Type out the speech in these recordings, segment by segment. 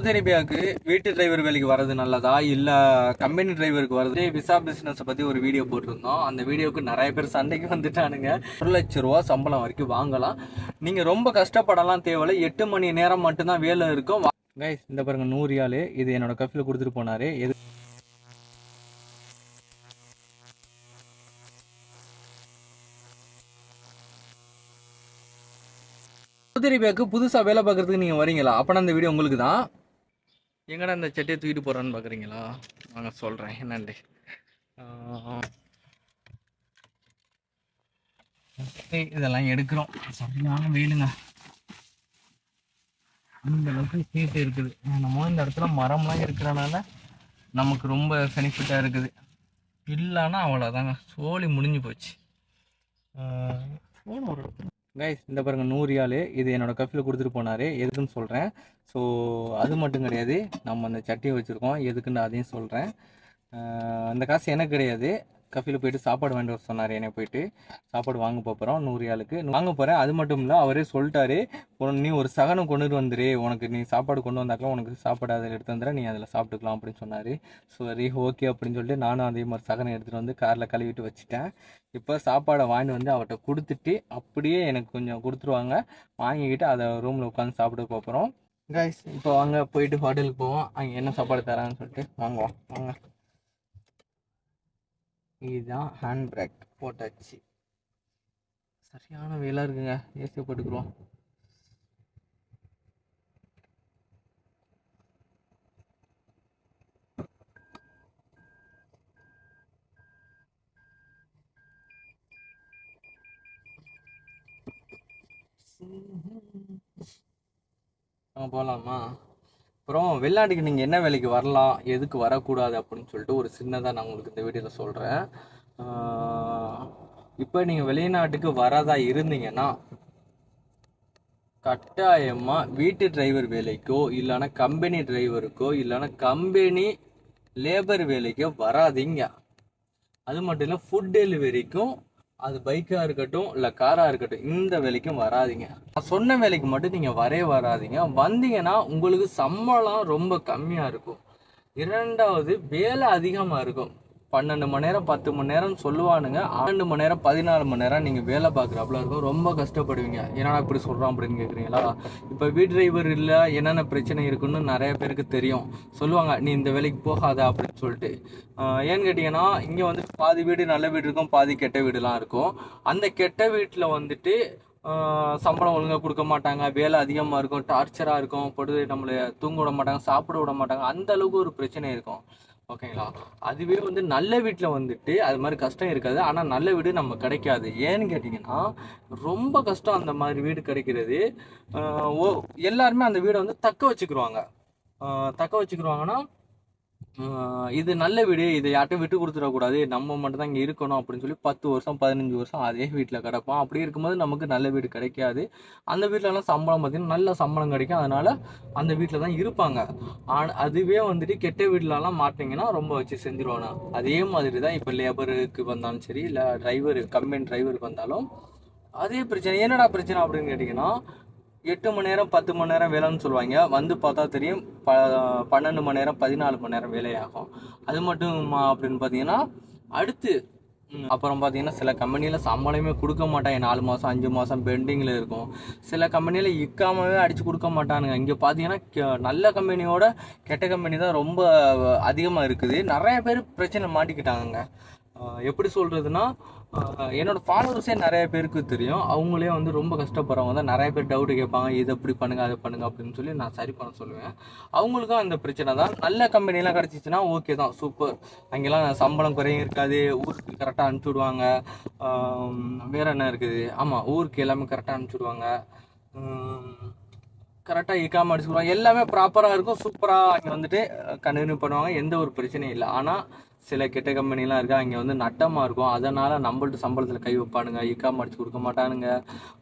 Saudi அரேபியாவுக்கு வீட்டு driver வேலைக்கு வர்றது நல்லதா? இல்லை கம்பெனி டிரைவருக்கு வர்றது? விசா பிஸ்னஸை பற்றி ஒரு வீடியோ போட்டிருந்தோம். அந்த வீடியோவுக்கு நிறைய பேர் சண்டைக்கு வந்துட்டானுங்க. ஒரு லட்ச ரூபா சம்பளம் வரைக்கும் வாங்கலாம். நீங்கள் ரொம்ப கஷ்டப்படலாம் தேவையில்ல. எட்டு மணி நேரம் மட்டும்தான் வேலை இருக்கும். கைஸ் இந்த பாருங்க நூறு ஆள். இது என்னோட கஃபில் கொடுத்துட்டு போனாரு. எது சவுதி அரேபியாவுக்கு புதுசாக வேலை பார்க்குறதுக்கு நீங்கள் வரீங்களா? அப்போனா அந்த வீடியோ உங்களுக்கு தான் எங்கடா இந்த சட்டையை தூக்கிட்டு போகிறேன்னு பார்க்குறீங்களா நாங்கள் சொல்கிறேன் என்னண்டு? இதெல்லாம் எடுக்கிறோம். சரியான வெயிலுங்க இந்த அளவுக்கு ஹீட் இருக்குது. நம்ம இந்த இடத்துல மரம்லாம் இருக்கிறனால நமக்கு ரொம்ப பெனிஃபிட்டாக இருக்குது. இல்லைன்னா அவ்வளோதாங்க சோழி முடிஞ்சு போச்சு. ஃபோன் ஒரு கைஸ் இந்த பாருங்க நூறு ஆள். இது என்னோட கஃபில் கொடுத்துட்டு போனாரு. எதுக்குன்னு சொல்கிறேன் ஸோ அது மட்டும் கிடையாது. நம்ம அந்த சட்டியை வச்சுருக்கோம். எதுக்குன்னு அதையும் சொல்கிறேன் அந்த காசு எனக்கு கிடையாது. கஃபில் போயிட்டு சாப்பாடு வாங்கிட்டு வர சொன்னார். என்னை போயிட்டு சாப்பாடு வாங்க போகிறோம் நூறு ஆளுக்கு. வாங்க போகிறேன் அது மட்டும் இல்லை அவரே சொல்லிட்டாரு. நீ ஒரு சகனம் கொண்டுட்டு வந்துரு. உனக்கு நீ சாப்பாடு கொண்டு வந்தாக்கலாம். உனக்கு சாப்பாடு அதில் எடுத்து வந்துடுற நீ அதில் சாப்பிட்டுக்கலாம் அப்படின்னு சொன்னார். சரி ஓகே அப்படின்னு சொல்லிட்டு நானும் அதே மாதிரி சகனம் எடுத்துகிட்டு வந்து காரில் கழுவிட்டு வச்சுட்டேன். இப்போ சாப்பாடை வாங்கிட்டு வந்து அவர்கிட்ட கொடுத்துட்டு அப்படியே எனக்கு கொஞ்சம் கொடுத்துருவாங்க. வாங்கிக்கிட்டு அதை ரூமில் உட்காந்து சாப்பிட போகிறோம் கைஸ் இப்போ வாங்க போயிட்டு ஹோட்டலுக்கு போவோம். அங்கே என்ன சாப்பாடு தரான்னு சொல்லிட்டு வாங்குவோம் வாங்க. இதுதான் ஹேண்ட் பிரேக் போட்டாச்சு. சரியான வெயிலாக இருக்குங்க. ஏசி போட்டுக்குருவோம் போகலாமா அப்புறம் வெளிநாட்டுக்கு நீங்கள் என்ன வேலைக்கு வரலாம் எதுக்கு வரக்கூடாது அப்படின்னு சொல்லிட்டு ஒரு சின்னதாக நான் உங்களுக்கு இந்த வீடியோவில் சொல்கிறேன் இப்போ நீங்கள் வெளிநாட்டுக்கு வரதா இருந்தீங்கன்னா கட்டாயமாக வீட்டு டிரைவர் வேலைக்கோ இல்லைன்னா கம்பெனி டிரைவருக்கோ இல்லைன்னா கம்பெனி லேபர் வேலைக்கோ வராதீங்க. அது மட்டும் இல்லை ஃபுட் டெலிவரிக்கும் அது பைக்காக இருக்கட்டும் இல்லை காராக இருக்கட்டும் இந்த வேலைக்கும் வராதீங்க. நான் சொன்ன வேலைக்கு மட்டும் நீங்கள் வரவே வராதீங்க. வந்தீங்கன்னா உங்களுக்கு சம்பளம் ரொம்ப கம்மியாக இருக்கும். இரண்டாவது வேலை அதிகமாக இருக்கும். பன்னெண்டு மணி நேரம் பத்து மணி நேரம் சொல்லுவானுங்க. பன்னெண்டு மணி நேரம் பதினாலு மணி நேரம் நீங்கள் வேலை பார்க்குறாப்புல இருக்கும் ரொம்ப கஷ்டப்படுவீங்க. என்னடா இப்படி சொல்கிறோம் அப்படின்னு கேட்குறீங்களா இப்போ வீட் டிரைவர் இல்லை என்னென்ன பிரச்சனை இருக்குன்னு நிறைய பேருக்கு தெரியும். சொல்லுவாங்க நீ இந்த வேலைக்கு போகாத அப்படின்னு சொல்லிட்டு. ஏன்னு கேட்டிங்கன்னா இங்கே வந்து பாதி வீடு நல்ல வீடு இருக்கும் பாதி கெட்ட வீடுலாம் இருக்கும். அந்த கெட்ட வீட்டில் வந்துட்டு சம்பளம் ஒழுங்காக கொடுக்க மாட்டாங்க வேலை அதிகமாக இருக்கும் டார்ச்சராக இருக்கும் பொழுது நம்மளை தூங்க விட மாட்டாங்க சாப்பிட விட மாட்டாங்க அந்த அளவுக்கு ஒரு பிரச்சனை இருக்கும். ஓகேங்களா? அதுவே வந்து நல்ல வீட்டில் வந்துட்டு அது மாதிரி கஷ்டம் இருக்காது. ஆனால் நல்ல வீடு நம்ம கிடைக்காது. ஏன்னு கேட்டிங்கன்னா ரொம்ப கஷ்டம் அந்த மாதிரி வீடு கிடைக்கிறது. ஓ எல்லாருமே அந்த வீடை வந்து தக்க வச்சுக்கிருவாங்க. தக்க வச்சுக்கிருவாங்கன்னா இது நல்ல வீடு. இதை யார்ட்டும் விட்டு கொடுத்துடக்கூடாது. நம்ம மட்டும் தான் இங்கே இருக்கணும் அப்படின்னு சொல்லி பத்து வருஷம் பதினஞ்சு வருஷம் அதே வீட்டில் கிடப்போம். அப்படி இருக்கும்போது நமக்கு நல்ல வீடு கிடைக்காது. அந்த வீட்டிலலாம் சம்பளம் பார்த்தீங்கன்னா நல்ல சம்பளம் கிடைக்கும். அதனால அந்த வீட்டில் தான் இருப்பாங்க. ஆனால் அதுவே வந்துட்டு கெட்ட வீட்டிலலாம் மாட்டிங்கன்னா ரொம்ப வச்சு செஞ்சிருவாங்க. அதே மாதிரி தான் இப்போ லேபருக்கு வந்தாலும் சரி இல்லை டிரைவர் கம்பெனி டிரைவருக்கு வந்தாலும் அதே பிரச்சனை. என்னடா பிரச்சனை அப்படின்னு கேட்டிங்கன்னா எட்டு மணி நேரம் பத்து மணி நேரம் வேலைன்னு சொல்லுவாங்க. வந்து பார்த்தா தெரியும் ப பன்னெண்டு மணி நேரம் பதினாலு மணி நேரம் வேலையாகும். அது மட்டும் அப்படின்னு பார்த்தீங்கன்னா அடுத்து அப்புறம் பார்த்தீங்கன்னா சில கம்பெனியில் சம்பளமே கொடுக்க மாட்டாங்க. நாலு மாதம் அஞ்சு மாதம் பெண்டிங்கில் இருக்கும். சில கம்பெனியில் இக்காமவே அடித்து கொடுக்க மாட்டானுங்க. இங்கே பார்த்தீங்கன்னா கெ- நல்ல கம்பெனியோட கெட்ட கம்பெனி தான் ரொம்ப அதிகமாக இருக்குது. நிறைய பேர் பிரச்சனை மாட்டிக்கிட்டாங்க எப்படி சொல்கிறதுனா என்னோடய ஃபாலோவர்ஸே நிறைய பேருக்கு தெரியும். அவங்களே வந்து ரொம்ப கஷ்டப்படுறவங்க தான். நிறைய பேர் டவுட் கேட்பாங்க இதை இப்படி பண்ணுங்க அதை பண்ணுங்க அப்படின்னு சொல்லி நான் சரி பண்ண சொல்லுவேன். அவங்களுக்கும் அந்த பிரச்சனை தான். நல்ல கம்பெனிலாம் கிடச்சிச்சின்னா ஓகே தான். சூப்பர் அங்கெல்லாம் சம்பளம் குறையும் இருக்காது. ஊருக்கு கரெக்டாக அனுப்பிச்சி விடுவாங்க. வேற என்ன இருக்குது? ஆமாம் ஊருக்கு எல்லாமே கரெக்டாக அனுப்பிச்சி விடுவாங்க. கரெக்டாக இக்காம அடிச்சுடுவாங்க எல்லாமே ப்ராப்பராக இருக்கும். சூப்பராக அங்கே வந்துட்டு கண்டினியூ பண்ணுவாங்க. எந்த ஒரு பிரச்சனையும் இல்லை. ஆனால் சில கெட்ட கம்பெனிலாம் இருக்கா அங்கே வந்து நட்டமாக இருக்கும். அதனால் நம்மள்ட்ட சம்பளத்தில் கை வைப்பானுங்க இக்கா அடிச்சு கொடுக்க மாட்டானுங்க.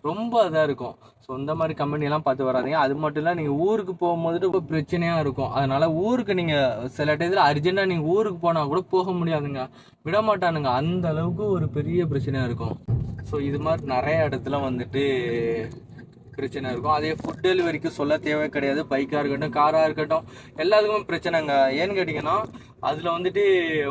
ரொம்ப இதாக இருக்கும். ஸோ இந்த மாதிரி கம்பெனிலாம் பார்த்து வராதீங்க. அது மட்டும் இல்லை நீங்கள் ஊருக்கு போகும்போது ரொம்ப பிரச்சனையாக இருக்கும். அதனால் ஊருக்கு நீங்கள் சில டயத்தில் அர்ஜென்ட்டாக நீங்கள் ஊருக்கு போனால் கூட போக முடியாதுங்க. விட மாட்டானுங்க. அந்த அளவுக்கு ஒரு பெரிய பிரச்சனையாக இருக்கும். ஸோ இது மாதிரி நிறைய இடத்துல வந்துட்டு பிரச்சனை இருக்கும். அதே ஃபுட் டெலிவரிக்கு சொல்ல தேவை கிடையாது. பைக்காக இருக்கட்டும் காராக இருக்கட்டும் எல்லாத்துக்குமே பிரச்சனைங்க. ஏன்னு கேட்டிங்கன்னா அதில் வந்துட்டு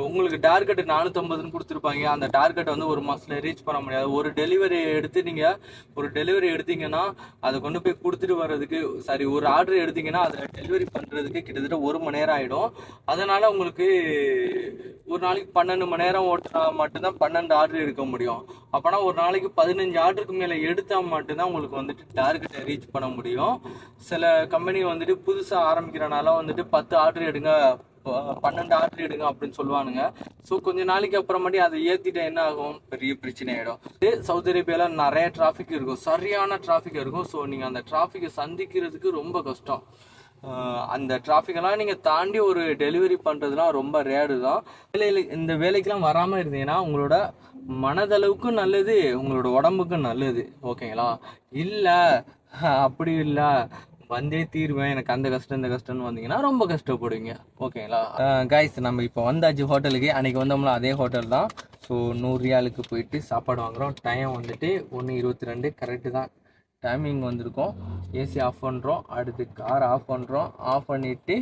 உங்களுக்கு டார்கெட் நானூற்றம்பதுன்னு கொடுத்துருப்பாங்க. அந்த டார்கெட்டை வந்து ஒரு மாதத்தில் ரீச் பண்ண முடியாது. ஒரு டெலிவரி எடுத்து நீங்கள் ஒரு டெலிவரி எடுத்தீங்கன்னா அதை கொண்டு போய் கொடுத்துட்டு வர்றதுக்கு சாரி ஒரு ஆர்டர் எடுத்தீங்கன்னா அதில் டெலிவரி பண்ணுறதுக்கு கிட்டத்தட்ட ஒரு மணி நேரம் ஆகிடும் அதனால் உங்களுக்கு ஒரு நாளைக்கு பன்னெண்டு மணி நேரம் ஓட்டினா மட்டும்தான் பன்னெண்டு ஆர்டர் எடுக்க முடியும். அப்போனா ஒரு நாளைக்கு பதினஞ்சு ஆர்டருக்கு மேலே எடுத்தால் மட்டும்தான் உங்களுக்கு வந்துட்டு டார்கெட்டை ரீச் பண்ண முடியும். சில கம்பெனி வந்துட்டு புதுசாக ஆரம்பிக்கிறனால வந்துட்டு பத்து ஆர்டர் எடுங்க பன்னெண்டு ஆர்டர் எடுங்க அப்படின்னு சொல்லுவானுங்க. ஸோ கொஞ்ச நாளைக்கு அப்புறமாட்டி அதை ஏற்றிட்டு என்ன ஆகும்? பெரிய பிரச்சனை ஆகிடும் இது சவுதி அரேபியாவில் நிறைய டிராஃபிக் இருக்கும். சரியான டிராஃபிக் இருக்கும். ஸோ நீங்கள் அந்த டிராஃபிக்கை சந்திக்கிறதுக்கு ரொம்ப கஷ்டம். அந்த டிராஃபிக்கெல்லாம் நீங்கள் தாண்டி ஒரு டெலிவரி பண்ணுறதுலாம் ரொம்ப ரேடு தான். வேலையில் இந்த வேலைக்கெலாம் வராமல் இருந்தீங்கன்னா உங்களோட மனதளவுக்கும் நல்லது உங்களோட உடம்புக்கும் நல்லது. ஓகேங்களா? இல்லை அப்படி இல்லை. வந்தே தீர்வேன். எனக்கு அந்த கஷ்டம் இந்த கஷ்டம்னு வந்தீங்கன்னா ரொம்ப கஷ்டப்படுவீங்க. ஓகேங்களா? கைஸ் நம்ம இப்போ வந்தாச்சு ஹோட்டலுக்கு. அன்னைக்கு வந்தோம்ல அதே ஹோட்டல் தான். ஸோ நூறு ரியாலுக்கு போயிட்டு சாப்பாடு வாங்குகிறோம் டைம் வந்துட்டு ஒன்று இருபத்தி ரெண்டு. கரெக்டு தான். டைமிங் வந்திருக்கும். ஏசி ஆஃப் பண்ணுறோம் அடுத்து கார் ஆஃப் பண்ணுறோம் ஆஃப் பண்ணிவிட்டு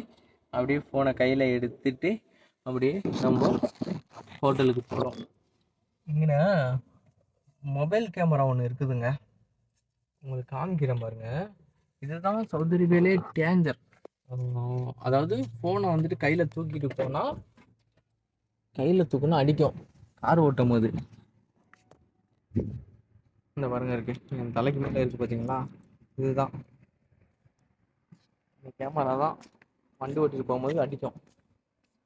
அப்படியே ஃபோனை கையில் எடுத்துட்டு அப்படியே நம்ம ஹோட்டலுக்கு போகிறோம் இங்கே மொபைல் கேமரா ஒன்று இருக்குதுங்க. உங்களுக்கு காமிக்கிறேன் பாருங்க. இதுதான் சௌதரி அரேபியாலே டேஞ்சர் அதாவது ஃபோனை வந்துட்டு கையில் தூக்கிட்டு போனால் கையில் தூக்குனா அடிக்கும். கார் ஓட்டும் போது இந்த பாருங்க இருக்கு. என் தலைக்கு மேலே இருக்கு பார்த்தீங்களா இதுதான். இந்த கேமரா தான் வண்டி ஓட்டிட்டு போகும்போது அடிக்கும்.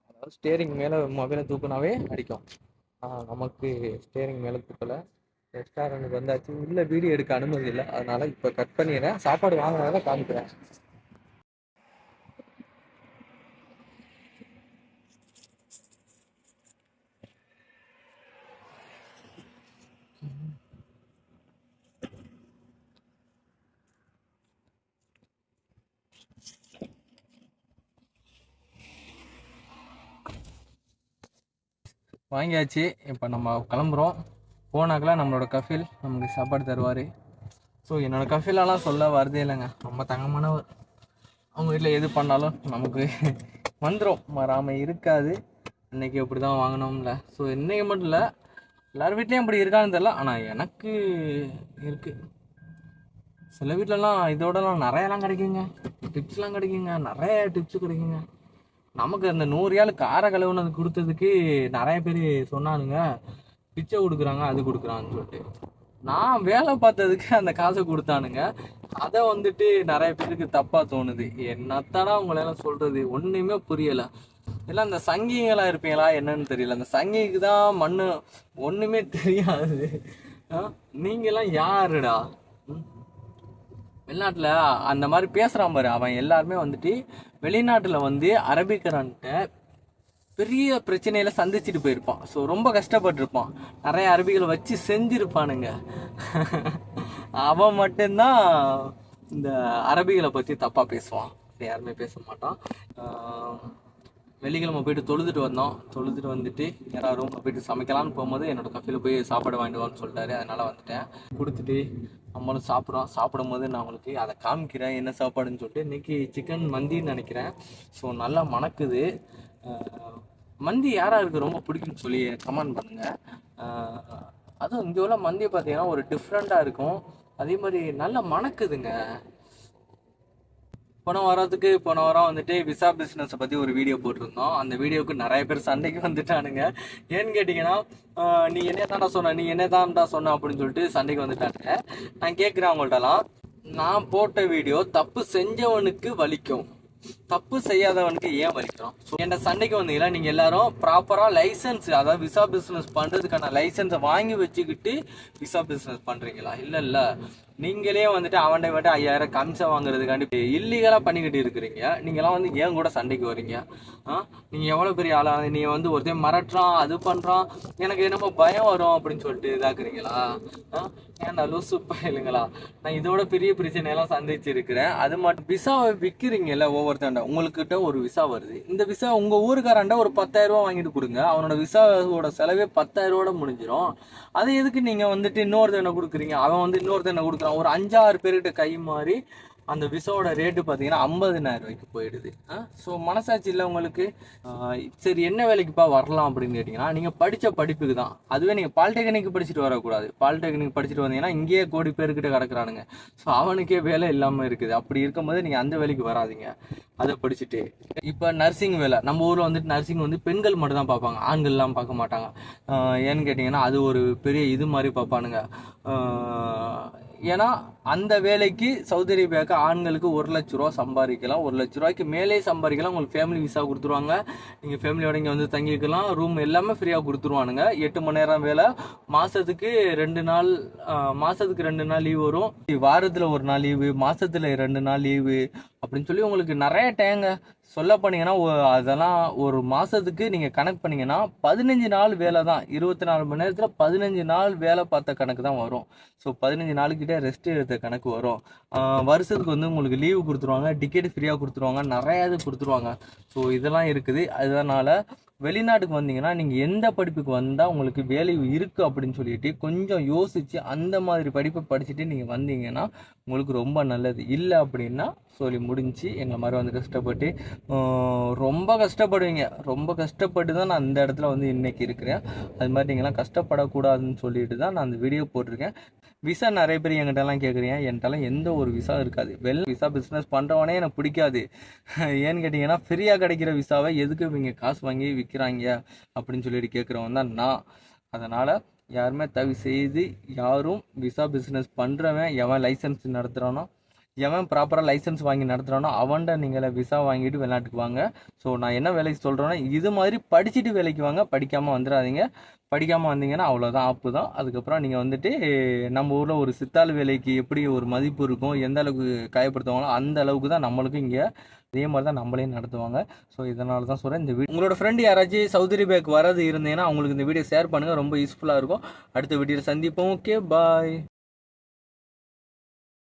அதாவது ஸ்டேரிங் மேலே மொபைலை தூக்குனாவே அடிக்கும். நமக்கு ஸ்டேரிங் மேலே தூக்கலை. ரெஸ்டாரண்ட்டுக்கு வந்தாச்சு. இல்லை வீடியோ எடுக்க அனுமதி இல்லை. அதனால இப்போ கட் பண்ணிடுறேன். சாப்பாடு வாங்கினதால காமிக்கிறேன். வாங்கியாச்சு. இப்போ நம்ம கிளம்புறோம். போனாக்கெல்லாம் நம்மளோட கஃபில் நமக்கு சாப்பாடு தருவார். ஸோ என்னோட கஃபிலெல்லாம் சொல்ல வரதே இல்லைங்க. ரொம்ப தங்கமானவர். அவங்க வீட்டில் எது பண்ணாலும் நமக்கு வந்துடும் வராமல் இருக்காது. இன்றைக்கி அப்படி தான் வாங்கினோம்ல ஸோ இன்றைக்கி மட்டும் இல்லை. எல்லார் வீட்லேயும் அப்படி இருக்கான்னு தெரில ஆனால் எனக்கு இருக்குது சில வீட்டிலலாம் இதோடலாம் நிறையலாம் கிடைக்குங்க. டிப்ஸ்லாம் கிடைக்குங்க. நிறைய டிப்ஸ் கிடைக்குங்க. நமக்கு அந்த நூறு ஏழு கார கழுவுனது கொடுத்ததுக்கு நிறைய பேர் சொன்னானுங்க. பிச்சை கொடுக்குறாங்க அது கொடுக்குறான்னு சொல்லிட்டு. நான் வேலை பார்த்ததுக்கு அந்த காசை கொடுத்தானுங்க. அதை வந்துட்டு நிறைய பேருக்கு தப்பா தோணுது. என்னத்தாடா உங்களெல்லாம் சொல்றது? ஒண்ணுமே புரியல. இல்லை அந்த சங்கிங்களா இருப்பீங்களா? என்னன்னு தெரியல. அந்த சங்கிக்கு தான் மண்ணு ஒண்ணுமே தெரியாது. நீங்களாம் யாருடா? வெளிநாட்டில் அந்த மாதிரி பேசுகிறான் பாரு. அவன் எல்லாருமே வந்துட்டு வெளிநாட்டில் வந்து அரபிக்கரன்ட்ட பெரிய பிரச்சனையில் சந்திச்சுட்டு போயிருப்பான். ஸோ ரொம்ப கஷ்டப்பட்டிருப்பான். நிறைய அரபிகளை வச்சு செஞ்சிருப்பானுங்க. அவன் மட்டும்தான் இந்த அரபிகளை பற்றி தப்பாக பேசுவான். யாருமே பேச மாட்டான். வெள்ளிக்கிழமை போயிட்டு தொழுதுட்டு வந்தோம். தொழுதுட்டு வந்துட்டு யாராவது ரூமில் போயிட்டு சமைக்கலாம்னு போகும்போது என்னோட கஃபில போய் சாப்பாடு வாங்கிட்டு சொல்லிட்டாரு. அதனால் வந்துட்டேன். கொடுத்துட்டு நம்மளும் சாப்பிட்றோம். சாப்பிடும் போது நான் உங்களுக்கு அதை காமிக்கிறேன். என்ன சாப்பாடுன்னு சொல்லிட்டு இன்னைக்கு சிக்கன் மந்தின்னு நினைக்கிறேன். ஸோ நல்லா மணக்குது. மந்தி யாராருக்கு ரொம்ப பிடிக்கும்னு சொல்லி கமெண்ட் பண்ணுங்கள் அதுவும் இங்கே உள்ள மந்தி பார்த்தீங்கன்னா ஒரு டிஃப்ரெண்ட்டாக இருக்கும். அதே மாதிரி நல்லா மணக்குதுங்க. போன வாரத்துக்கு போன வாரம் வந்துட்டு விசா பிஸ்னஸை பற்றி ஒரு வீடியோ போட்டிருந்தோம். அந்த வீடியோவுக்கு நிறைய பேர் சண்டைக்கு வந்துட்டானுங்க. ஏன்னு கேட்டிங்கன்னா நீ என்ன தான்டா சொன்ன நீ என்ன தான்டா சொன்ன அப்படின்னு சொல்லிட்டு சண்டைக்கு வந்துட்டானுங்க. நான் கேட்குறேன் அவங்கள்ட்டலாம். நான் போட்ட வீடியோ தப்பு செஞ்சவனுக்கு வலிக்கும். தப்பு செய்யாதவனுக்கு ஏன் வலிக்கிறோம்? ஸோ என்ன சண்டைக்கு வந்தீங்களா? நீங்கள் எல்லாரும் ப்ராப்பராக லைசன்ஸ் அதாவது விசா பிஸ்னஸ் பண்ணுறதுக்கான லைசன்ஸை வாங்கி வச்சுக்கிட்டு விசா பிஸ்னஸ் பண்ணுறீங்களா இல்லை இல்லை. நீங்களே வந்துட்டு அவன்கிட்ட வந்துட்டு ஐயாயிரம் கமிஷன் வாங்குறதுக்காண்டி இல்லீகலாக பண்ணிக்கிட்டு இருக்கிறீங்க. நீங்களாம் வந்து ஏன் கூட சண்டைக்கு வரீங்க? ஆ? நீங்கள் எவ்வளோ பெரிய ஆளாக நீ வந்து ஒருத்தன் மிரட்டுறான் அது பண்ணுறான் எனக்கு என்னமோ பயம் வரும் அப்படின்னு சொல்லிட்டு இதாக்குறீங்களா? ஆ? ஏன்டா லூசு இல்லைங்களா நான் இதோட பெரிய பிரச்சனையெல்லாம் சந்திச்சிருக்கிறேன். அது மட்டும் விசாவை விற்கிறீங்கல்ல ஒவ்வொருத்தன் ஊருக்காரண்ட உங்கள்கிட்ட ஒரு விசா வருது. இந்த விசா உங்கள் ஊருக்காரன்ட்ட ஒரு பத்தாயிரம் ரூபா வாங்கிட்டு கொடுங்க. அவனோட விசாவோட செலவே பத்தாயிரம் ரூபாயோட முடிஞ்சிடும் அது எதுக்கு நீங்கள் வந்துட்டு இன்னொருத்தனை கொடுக்குறீங்க? அவன் வந்து இன்னொருத்தனை கொடுக்குறான். ஒரு அஞ்சாறு பேர்கிட்ட கை மாறி அந்த விசாவோட ரேட்டு பார்த்தீங்கன்னா ஐம்பதினாயிரம் ரூபாய்க்கு போயிடுது. ஸோ மனசாட்சி இல்லை உங்களுக்கு? சரி என்ன வேலைக்குப்பா வரலாம் அப்படின்னு கேட்டிங்கன்னா நீங்கள் படித்த படிப்புக்கு தான். அதுவே நீங்கள் பாலிடெக்னிக் படிச்சுட்டு வரக்கூடாது. பாலிடெக்னிக் படிச்சுட்டு வந்தீங்கன்னா இங்கேயே கோடி பேர்கிட்ட கிடக்குறானுங்க. ஸோ அவனுக்கே வேலை இல்லாமல் இருக்குது. அப்படி இருக்கும்போது நீங்கள் அந்த வேலைக்கு வராதீங்க. அதை படிச்சுட்டு. இப்போ நர்சிங் வேலை. நம்ம ஊரில் வந்துட்டு நர்சிங் வந்து பெண்கள் மட்டும் தான் பார்ப்பாங்க. ஆண்கள்லாம் பார்க்க மாட்டாங்க. ஏன்னு கேட்டிங்கன்னா அது ஒரு பெரிய இது மாதிரி பார்ப்பானுங்க. ஏன்னா அந்த வேலைக்கு சவுதி அரேபியாவுக்கு ஆண்களுக்கு ஒரு லட்ச ரூபா சம்பாதிக்கலாம். ஒரு லட்ச ரூபாய்க்கு மேலே சம்பாதிக்கலாம். உங்களுக்கு ஃபேமிலி விசா கொடுத்துருவாங்க. நீங்கள் ஃபேமிலியோட இங்கே வந்து தங்கிக்கலாம் ரூம் எல்லாமே ஃப்ரீயாக கொடுத்துருவானுங்க. எட்டு மணி நேரம் வேலை. மாதத்துக்கு ரெண்டு நாள் மாதத்துக்கு ரெண்டு நாள் லீவ் வரும். வாரத்தில் ஒரு நாள் லீவு மாதத்தில் ரெண்டு நாள் லீவு அப்படின்னு சொல்லி உங்களுக்கு நிறைய டேங்க சொல்ல போனீங்கன்னா அதெல்லாம் ஒரு மாதத்துக்கு நீங்கள் கணக்கு பண்ணீங்கன்னா பதினஞ்சு நாள் வேலை தான். இருபத்தி நாலு மணி நேரத்தில் பதினஞ்சு நாள் வேலை பார்த்த கணக்கு தான் வரும். ஸோ பதினஞ்சு நாளுக்கிட்ட ரெஸ்ட் எடுத்த கணக்கு வரும். வருஷத்துக்கு வந்து உங்களுக்கு லீவு கொடுத்துருவாங்க டிக்கெட் ஃப்ரீயாக கொடுத்துருவாங்க நிறையா இது கொடுத்துருவாங்க. ஸோ இதெல்லாம் இருக்குது. அதனால் வெளிநாட்டுக்கு வந்தீங்கன்னா நீங்கள் எந்த படிப்புக்கு வந்தால் உங்களுக்கு வேலை இருக்குது அப்படின்னு சொல்லிட்டு கொஞ்சம் யோசித்து அந்த மாதிரி படிப்பை படிச்சுட்டு நீங்கள் வந்தீங்கன்னா உங்களுக்கு ரொம்ப நல்லது. இல்லை அப்படின்னா சொல்லி முடிஞ்சு எங்களை மாதிரி வந்து கஷ்டப்பட்டு ரொம்ப கஷ்டப்படுவீங்க. ரொம்ப கஷ்டப்பட்டு தான் நான் இந்த இடத்துல வந்து இன்றைக்கி இருக்கிறேன். அது மாதிரி நீங்களாம் கஷ்டப்படக்கூடாதுன்னு சொல்லிட்டு தான் நான் அந்த வீடியோ போட்டிருக்கேன். விசா நிறைய பேர் என்கிட்டலாம் கேட்குறீங்க என்கிட்டலாம் எந்த ஒரு விசா இருக்காது. வெள் விசா பிஸ்னஸ் பண்ணுறவனே எனக்கு பிடிக்காது. ஏன்னு கேட்டிங்கன்னா ஃப்ரீயாக கிடைக்கிற விசாவை எதுக்கு இவங்க காசு வாங்கி விற்கிறாங்க அப்படின்னு சொல்லிட்டு கேட்குறவன் தான் நான். அதனால் யாருமே தவி செய்து யாரும் விசா பிஸ்னஸ் பண்ணுறவன் எவன் லைசன்ஸ் நடத்துகிறானோ எவன் ப்ராப்பராக லைசன்ஸ் வாங்கி நடத்துகிறானோ அவன்கிட்ட நீங்கள் விசா வாங்கிட்டு வெளிநாட்டுக்கு வாங்க. ஸோ நான் என்ன வேலைக்கு சொல்கிறேன்னா இது மாதிரி படிச்சுட்டு வேலைக்கு வாங்க. படிக்காமல் வந்துடாதீங்க. படிக்காமல் வந்தீங்கன்னா அவ்வளோதான் ஆப்பு தான் அதுக்கப்புறம் நீங்கள் வந்துட்டு நம்ம ஊரில் ஒரு சித்தாள் வேலைக்கு எப்படி ஒரு மதிப்பு இருக்கும் எந்த அளவுக்கு காயப்படுத்துவாங்களோ அந்த அளவுக்கு தான் நம்மளுக்கும் இங்கே அதே மாதிரி தான் நம்மளையும் நடத்துவாங்க. ஸோ இதனால தான் சொல்கிறேன் இந்த வீடியோ உங்களோட ஃப்ரெண்டு யாராச்சும் சௌதரி பேக் வரது இருந்தீங்கன்னா அவங்களுக்கு இந்த வீடியோ ஷேர் பண்ணுங்கள் ரொம்ப யூஸ்ஃபுல்லாக இருக்கும். அடுத்த வீடியோவில் சந்திப்போம். Okay bye